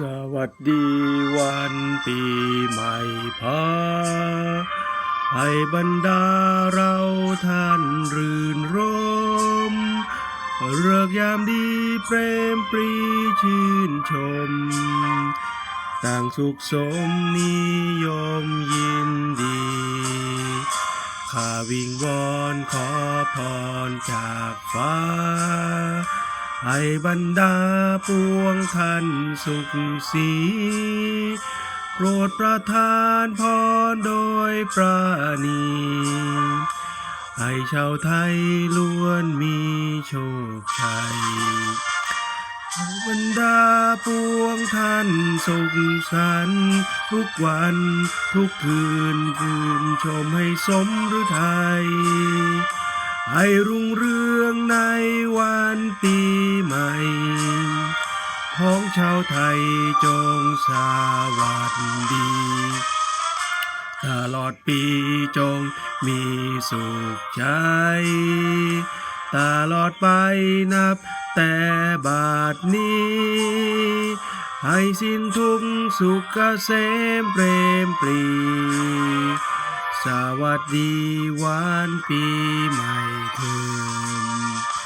สวัสดีวันปีใหม่พาให้บรรดาเราท่านรื่นรม เริกยามดีเปรมปรีชื่นชม ต่างสุขสมนิยมยินดี ข้าวิงวอนขอพรจากฟ้า ให้บรรดาปวงท่านสุขสีโปรดประทานพรโดยปราณีให้ชาวไทยล้วนมีโชคชัยให้บรรดาปวงท่านสุขสันทุกวันทุกคืนคืนชมให้สมฤทัยให้รุ่งเรือง ในวันปีใหม่ ของชาวไทยจงสวัสดี ตลอดปีจงมีสุขใจ ตลอดไปนับแต่บาทนี้ ให้สิ้นทุกสุขเกษมเปรมปรี สวัสดีวันปีใหม่เถิด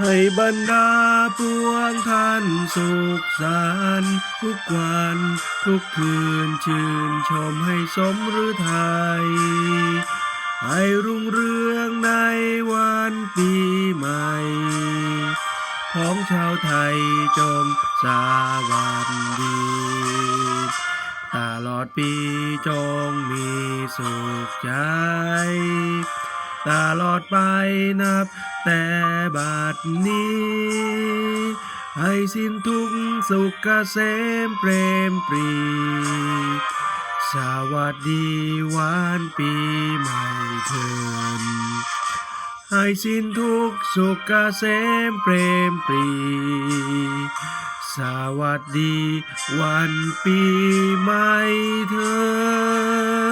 ให้บรรดาปวงท่านสุขสันต์ทุกวันทุกคืนชื่นชมให้สมฤทัยให้รุ่งเรืองในวันปีใหม่ ของชาวไทยจงสวัสดี ตลอดปีจงมีสุขใจ ตลอดไปนับ แต่บัดนี้ ให้สิ้นทุกสุขเกษมเปรมปรี สวัสดีวันปีใหม่เถินให้สิ้นทุกสุขเกษมเปรมปรี สวัสดีวันปีใหม่เถิ